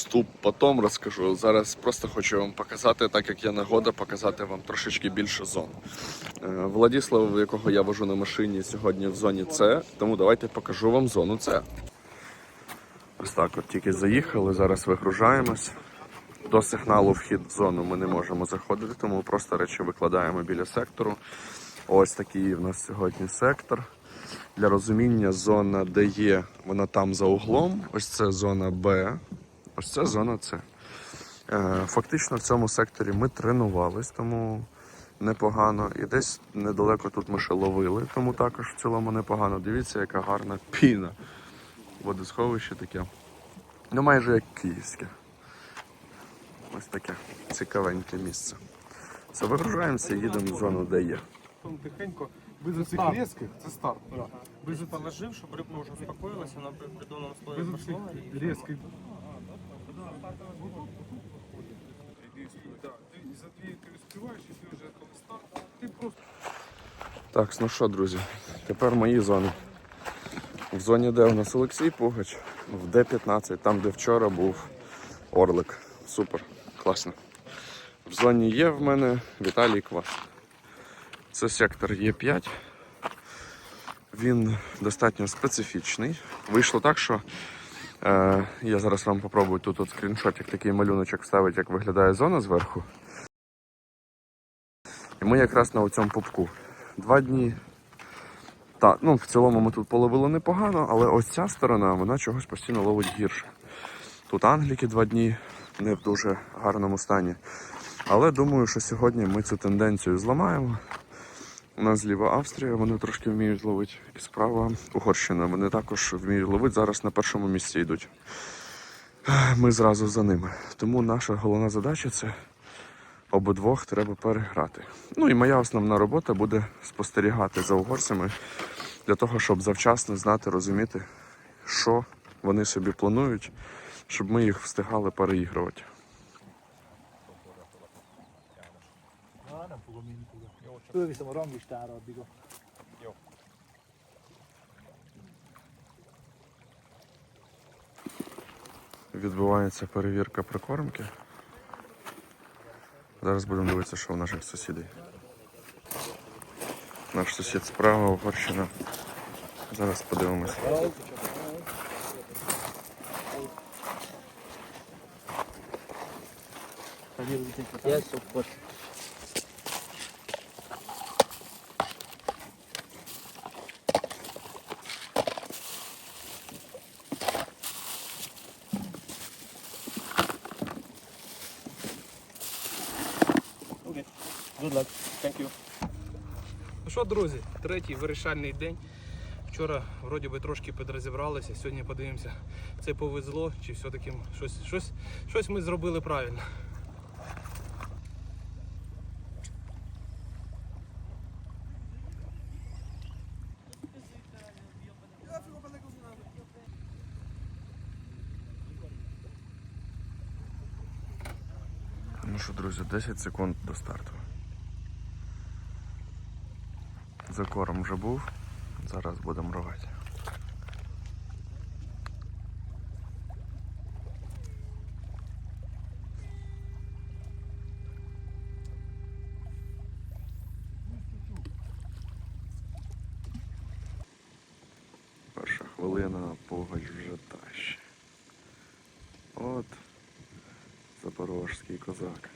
вступ потім розкажу. Зараз просто хочу вам показати, так як є нагода, показати вам трошечки більше зон. Е, Владіслав, якого я вожу на машині, сьогодні в зоні С, тому давайте покажу вам зону С. Ось так от тільки заїхали, зараз вигружаємось. До сигналу вхід в зону ми не можемо заходити, тому просто речі викладаємо біля сектору. Ось такий в нас сьогодні сектор. Для розуміння, зона, де є, вона там за углом. Ось це зона Б, ось це зона С. Е, Фактично в цьому секторі ми тренувались, тому непогано. І десь недалеко тут ми ще ловили, тому також в цілому непогано. Дивіться, яка гарна піна. Водосховище таке. Ну, майже як київське. Ось таке цікавеньке місце. Все, вигружаємося і їдемо в зону, де є. Потім тихенько без цих різких, це старт. Да. Без Положив, щоб рибка вже успокоїлася, вона при придонному слої пішла різких. Так, ну що, друзі, тепер мої зони. В зоні Д у нас Олексій Пугач, в Д15, там де вчора був Орлик. Супер, класно. В зоні Є в мене Віталій Квас. Це сектор Є5. Він достатньо специфічний. Вийшло так, що е, я зараз вам попробую тут от скріншотик, такий малюночок вставити, як виглядає зона зверху. І ми якраз на цьому пупку. Два дні. Так, ну в цілому ми тут половили непогано, але ось ця сторона вона чогось постійно ловить гірше. Тут англіки два дні не в дуже гарному стані. Але думаю, що сьогодні ми цю тенденцію зламаємо. У нас зліва Австрія, вони трошки вміють ловити. І справа Угорщина. Вони також вміють ловити. Зараз на першому місці йдуть. Ми зразу за ними. Тому наша головна задача це обидвох треба переграти. Ну і моя основна робота буде спостерігати за угорцями для того, щоб завчасно знати, розуміти, що вони собі планують, щоб ми їх встигали переігрувати. Fölviszem a ranglistára addig a... Відбувається перевірка прикормки. Зараз будемо дивитися, що у наших сусідів. Наш сусід справа, Угорщина. Зараз подивимося. Yes, of course. Друзі, третій вирішальний день. Вчора вроді би трошки підрозібралися, сьогодні подивимося, це повезло, чи все-таки щось, щось, щось ми зробили правильно. Ну що, друзі, 10 секунд до старту. Закорм вже був. Зараз будемо рвати. Перша хвилина, пугач вже тащить. От запорожський козак.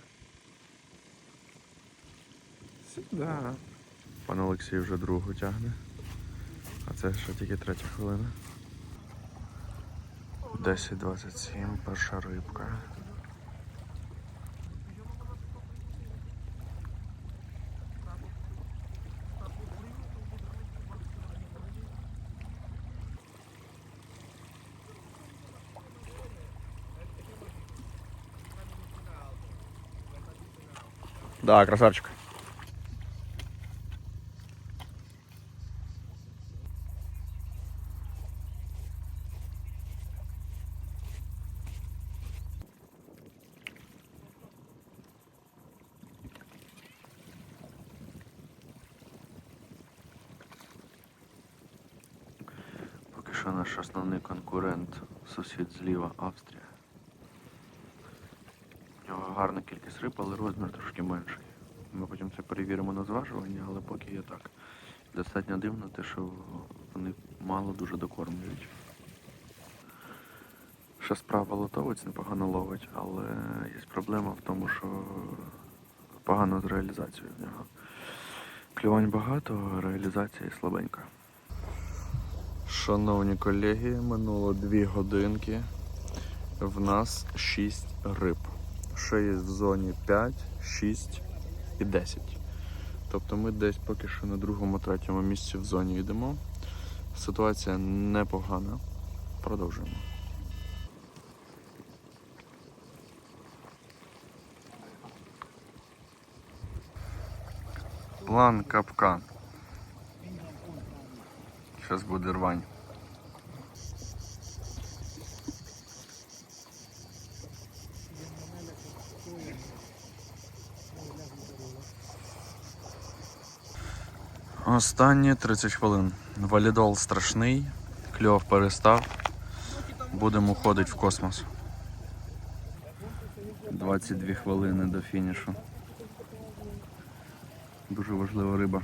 Сюда. Пан Олексій вже другу тягне. А це ще тільки третя хвилина. 10.27, перша рибка. Да, красавчик. Поки що наш основний конкурент, сусід зліва Австрія. У нього гарна кількість риб, але розмір трошки менший. Ми потім це перевіримо на зважуванні, але поки є так. Достатньо дивно те, що вони мало дуже докормлюють. Ще справа лотовець непогано ловить, але є проблема в тому, що погано з реалізацією в нього. Клювань багато, реалізація слабенька. Шановні колеги, минуло 2 годинки. В нас 6 риб. Ще є в зоні 5, 6 і 10. Тобто ми десь поки що на другому, третьому місці в зоні йдемо. Ситуація непогана. Продовжуємо. План капкан. Зараз буде рвань. Останні 30 хвилин. Валідол страшний, кльов перестав. Будемо уходити в космос. 22 хвилини до фінішу. Дуже важлива риба.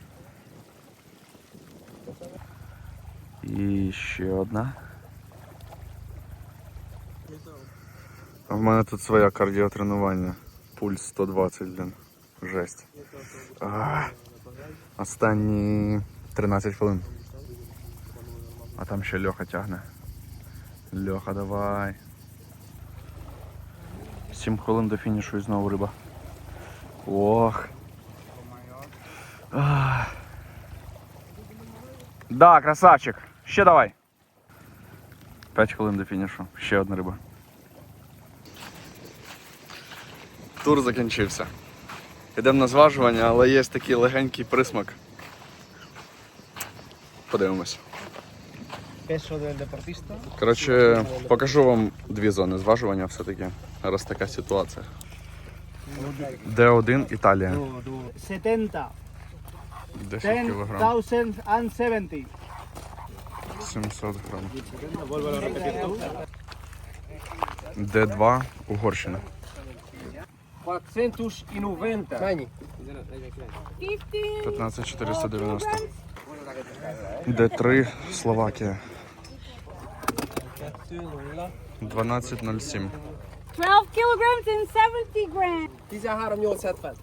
І ще одна. А в мене тут своє кардіотренування. Пульс 120, блін. Жесть. А, останні 13 хвилин. А там ще Льоха тягне. Льоха, давай. 7 хвилин до фінішу і знову риба. Ох. Ах. Да, красавчик. Ще давай. 5 хвилин до фінішу. Ще одна риба. Тур закінчився. Йдемо на зважування, але є такий легенький присмак. Подивимось. Коротше, покажу вам дві зони зважування все-таки. Раз така ситуація. Д1 Італія. 70. 10 кг. 10,070. 700 грам. Д2 Угорщина. 490. 15490. Д3 Словакія. 12.07. 12 kilograms and 70 grams. These are hard on your set fat.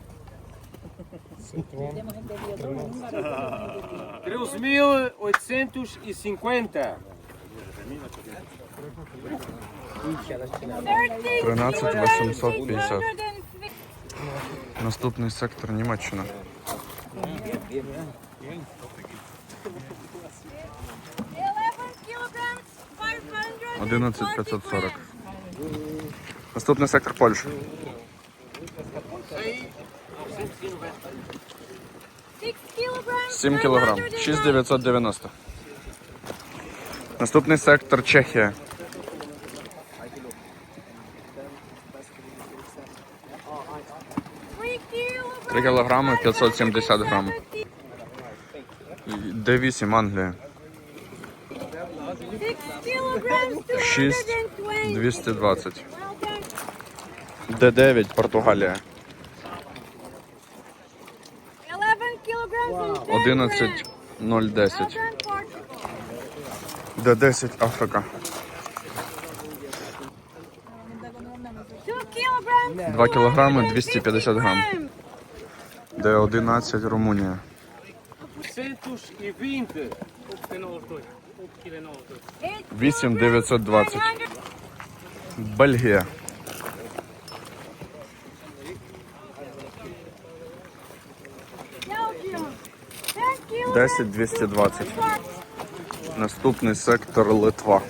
Três mil oitocentos e cinquenta. Тринадцать восемьсот пятьдесят. Наступний сектор Німеччина. 11 kilograms, 500. 11540. Наступний сектор Польща. 6 kilograms. 7 кілограм. 390. 6990. Наступний сектор Чехія. 3 кілограми 570 грам. 70. Д8 Англія. 6 kilograms, 6 220. 220. Well done. Д9 Португалія. 11 kilograms and 10 11 grams. 010. Well done, Portugal. Д10 Африка. 2 kilograms. 2 кілограми 250 250 грам. Д11 Румунія. 420. 8 920. Бельгія. Belgium. 10 kilograms. 10 220. Наступний сектор Литва.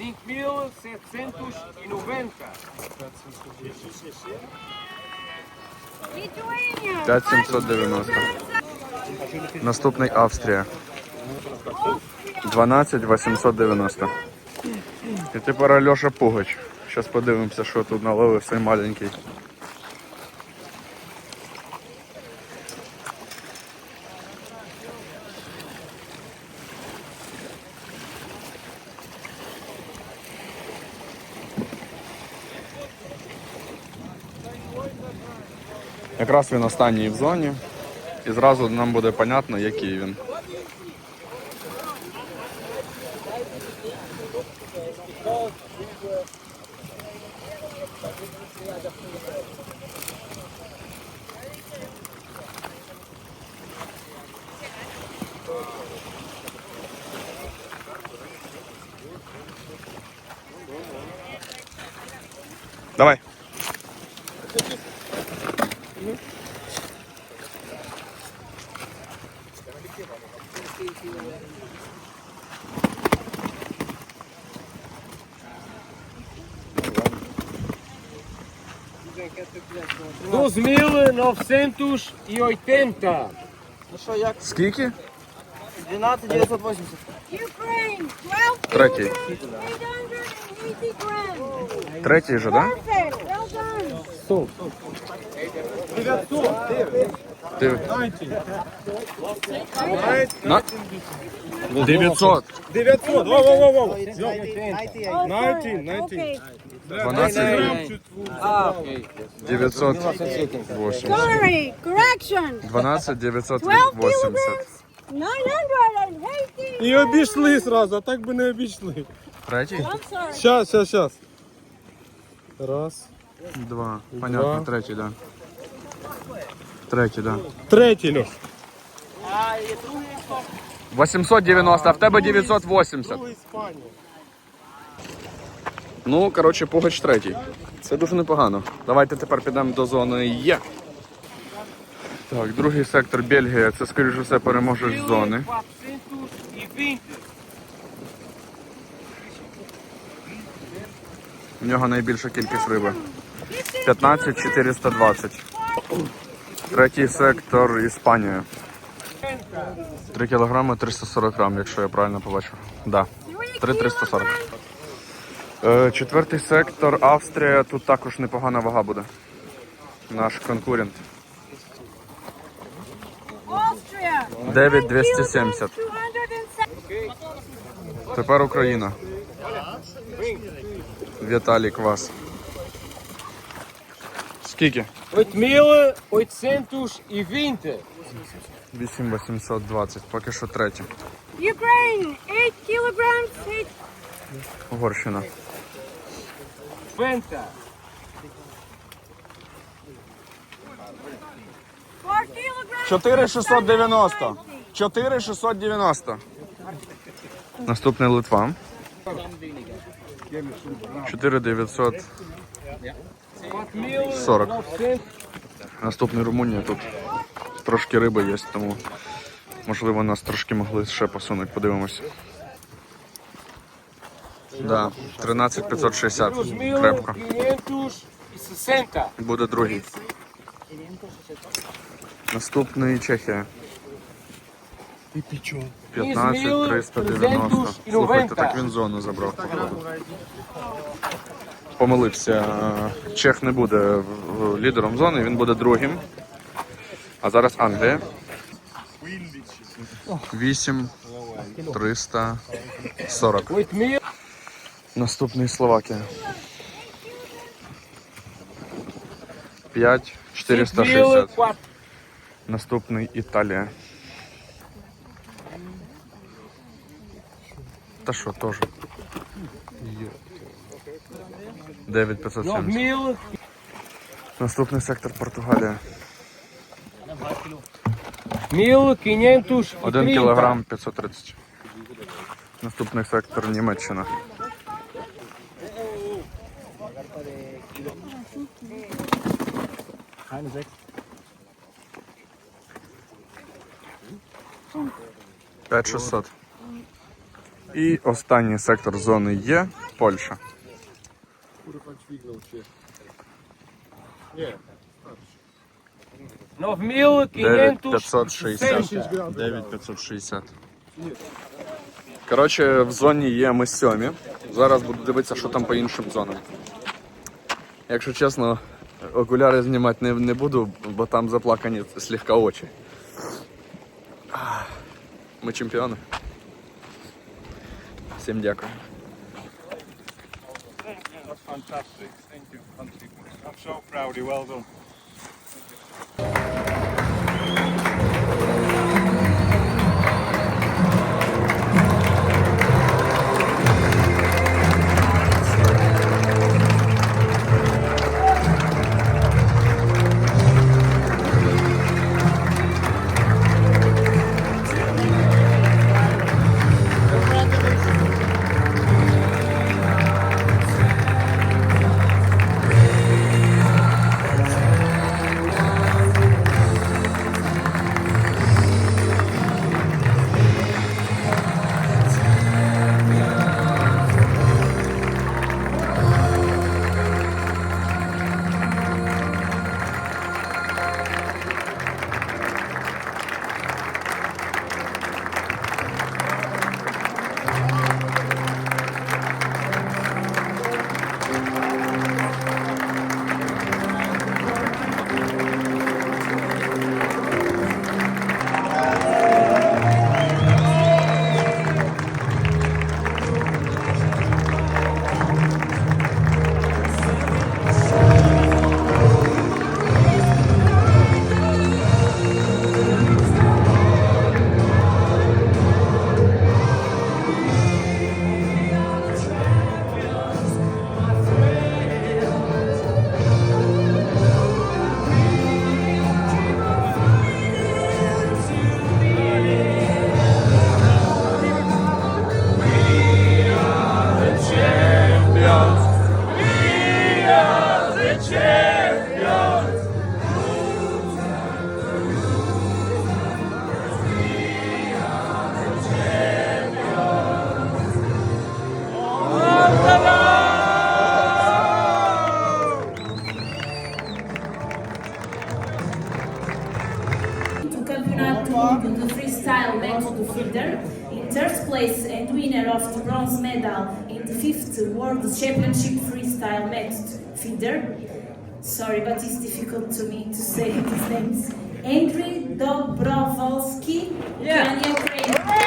5.790. Lithuania. 5790. Наступний Австрія. 12 890. І тепер Альоша Пугач. Зараз подивимося, що тут наловив цей маленький. Якраз він останній в зоні. І зразу нам буде понятно, який він. Dos mil novecentos e oitenta. Ну що, як? Скільки? 12 980. Ukraine, 12 Третій. children, 880 grand. Третій же, так? Perfect, well done. 900. 900. 900, воу, воу, воу, воу. It's 90, 98. Oh, 19, sorry. 19. Okay. 12 Ah, ok. 980. Sorry, correction. 12 12 980. kilograms, 980 І обійшли зразу, а так би не обійшли. Третій? I'm sorry. Щас, щас, щас. Раз. Два. Понятно, Два. третій, да. Третій, да. Третій, Льош. 890, а в тебе 980. Іспанія. Ну, коротше, Пугач третій. Це дуже непогано. Давайте тепер підемо до зони Є. Так, другий сектор Бельгія. Це, скоріш за все, переможеш з зони. 420. В нього найбільша кількість риби. 15 420. Третій сектор Іспанія. 3 кілограми 340 грам, якщо я правильно побачив. Да. 3 340. Е, Четвертий сектор Австрія. Тут також непогана вага буде. Наш конкурент. Austria. 9 270. 270. Тепер Україна. Віталій Квас. Скільки? 8820. 8820. Поки що третє. Ukraine, 8 kilograms, 8 Угорщина. 20. 4 kilograms. 4690. 4690. Наступний Литва. 4940. 4900. Наступний Румунія тут трошки риби є, тому можливо нас трошки могли ще посунути. Подивимося. Да, 13560. Крепко. Буде другий. Наступний Чехія. 15 390. Слухайте, так він зону забрав, походу. Помилився. Чех не буде лідером зони, він буде другим. А зараз Англія. 8 340. Наступний Словакія. 5 460. Наступний Італія. Та що, теж. 9570. 9000. Наступний сектор Португалія. 1530. 1 кілограм 530. Наступний сектор Німеччина. П'ять 600. І останній сектор зони є Польща. Ну, 9560. 9560. 9560. Коротше, в зоні є ми сьомі. Зараз буду дивитися, що там по іншим зонам. Якщо чесно, окуляри знімати не, не буду, бо там заплакані слегка очі. Ми чемпіони. Всім дякую. fantastic. Thank you. I'm so proud of you. Well done. and winner of the bronze medal in the fifth World Championship freestyle match feeder. Sorry, but it's difficult to me to say his names. Andriy Dobrovolsky, yeah.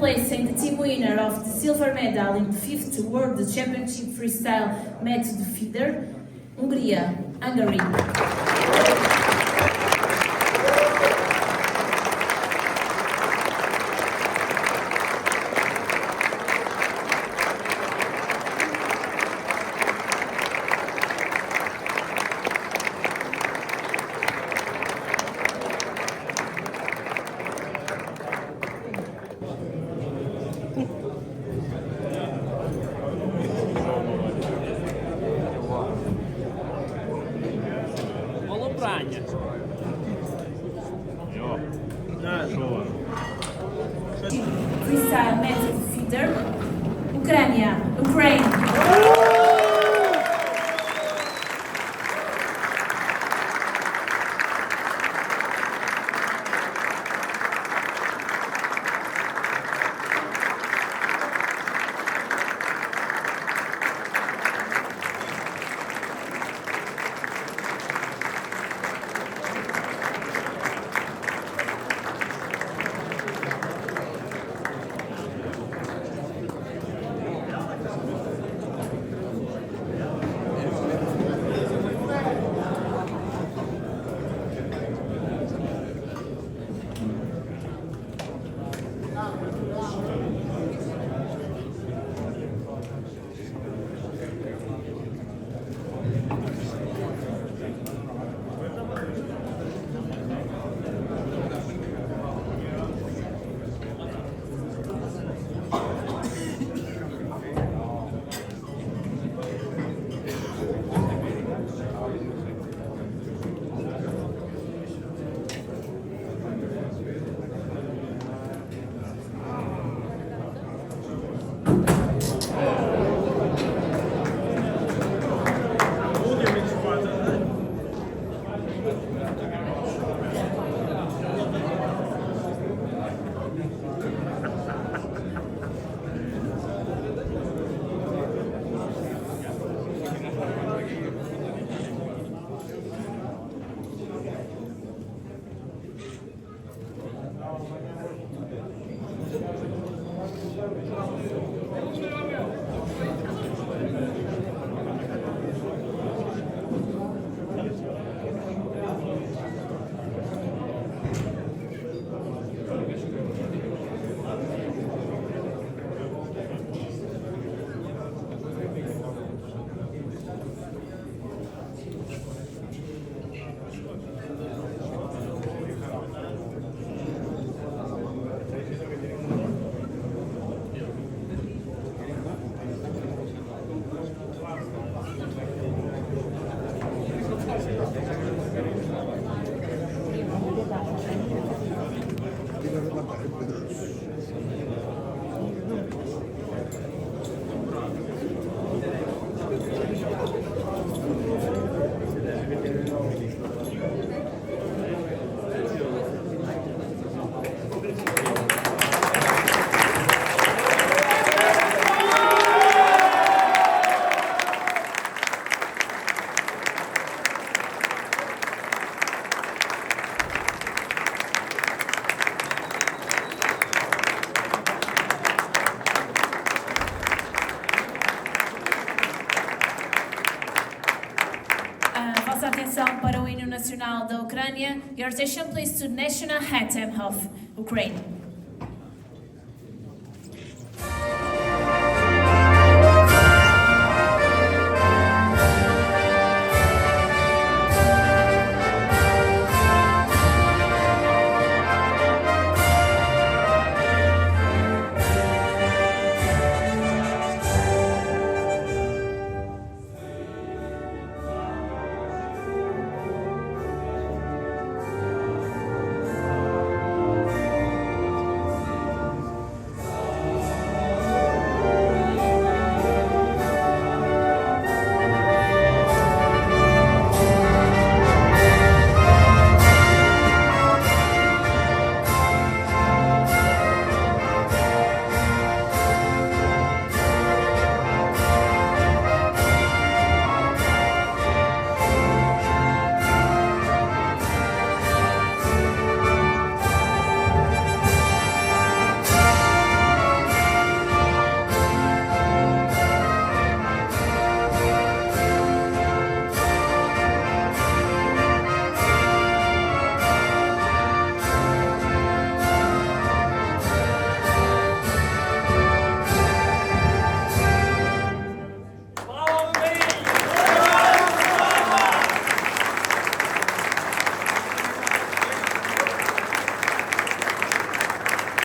And the team winner of the silver medal in the fifth World Championship Freestyle the feeder, Hungria, Hungary. питання. Atenção para o hino nacional da Ucrânia. Your attention please to national anthem of Ukraine.